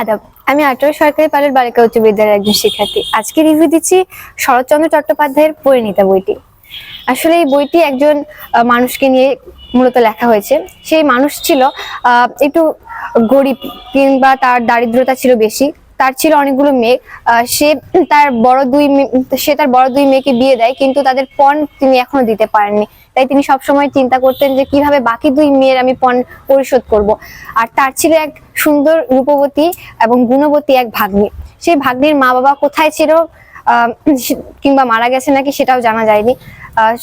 আদাব। আমি আঠারো সরকারি পালের বালিকা উচ্চ বিদ্যালয়ের একজন শিক্ষার্থী। আজকে রিভিউ দিচ্ছি শরৎচন্দ্র চট্টোপাধ্যায়ের পরিণীতা বইটি। আসলে এই বইটি একজন মানুষকে নিয়ে মূলত লেখা হয়েছে। সেই মানুষ ছিল একটু গরিব কিংবা তার দারিদ্রতা ছিল বেশি। তার ছিল অনেকগুলো মেয়ে। সে তার বড় দুই সে তার বড় দুই মেয়েকে বিয়ে দেয়, কিন্তু তাদের পণ তিনি এখনও দিতে পারেননি। তাই তিনি সবসময় চিন্তা করতেন যে কীভাবে বাকি দুই মেয়ের আমি পণ পরিশোধ করব। আর তার ছিল এক সুন্দর রূপবতী এবং গুণবতী এক ভাগ্নি। সেই ভাগ্নির মা বাবা কোথায় ছিল? কিংবা মারা গেছে নাকি সেটাও জানা যায়নি।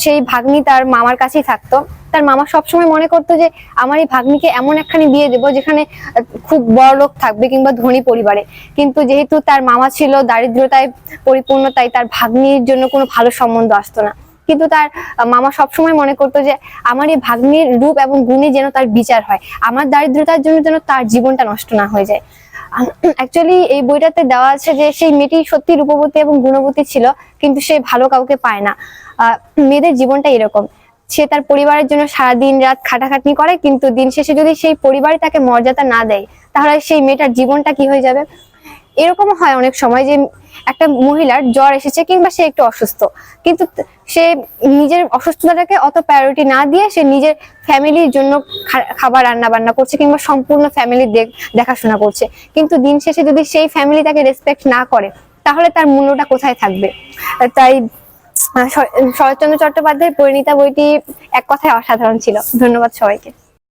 সেই ভাগ্নি তার মামার কাছেই থাকতো। তার মামা সবসময় মনে করতো যে, আমার এই ভাগ্নিকে এমন একখানি বিয়ে দেবো যেখানে খুব বড় লোক থাকবে কিংবা ধনী পরিবারে। কিন্তু যেহেতু তার মামা ছিল, দারিদ্রতায় পরিপূর্ণ, তাই তার ভাগ্নির জন্য কোনো ভালো সম্বন্ধ আসতো না। কিন্তু তার মামা সবসময় মনে করতো যে আমার এই ভাগ্নির রূপ এবং গুণে যেন তার বিচার হয়। আমার দারিদ্রতার জন্য যেন তার জীবনটা নষ্ট না হয়ে যায়। অ্যাকচুয়ালি এই বইটাতে দেওয়া আছে যে সেই মেয়েটি সত্যি রূপবতী এবং গুণবতী ছিল, কিন্তু সে ভালো কাউকে পায় না। মেয়েদের জীবনটা এরকম। সে তার পরিবারের জন্য সারা দিন রাত খাটাখাটনি করে, কিন্তু দিন শেষে যদি সেই পরিবারই তাকে মর্যাদা না দেয়, তাহলে সেই মেয়েটার জীবনটা কি হয়ে যাবে? এরকম হয় অনেক সময় যে একটা মহিলার জ্বর এসেছে কিংবা সে একটু অসুস্থ। কিন্তু সে নিজের অসুস্থতাটাকে অত প্রায়োরিটি না দিয়ে সে নিজের ফ্যামিলির জন্য খাবার রান্না বান্না করছে কিংবা সম্পূর্ণ ফ্যামিলি দেখাশোনা করছে। কিন্তু দিন শেষে যদি সেই ফ্যামিলি তাকে রেসপেক্ট না করে, তাহলে তার মূল্যটা কোথায় থাকবে? তাই শরৎচন্দ্র চট্টোপাধ্যায়ের পরিণীতা বইটি এক কথায় অসাধারণ ছিল। ধন্যবাদ সবাইকে।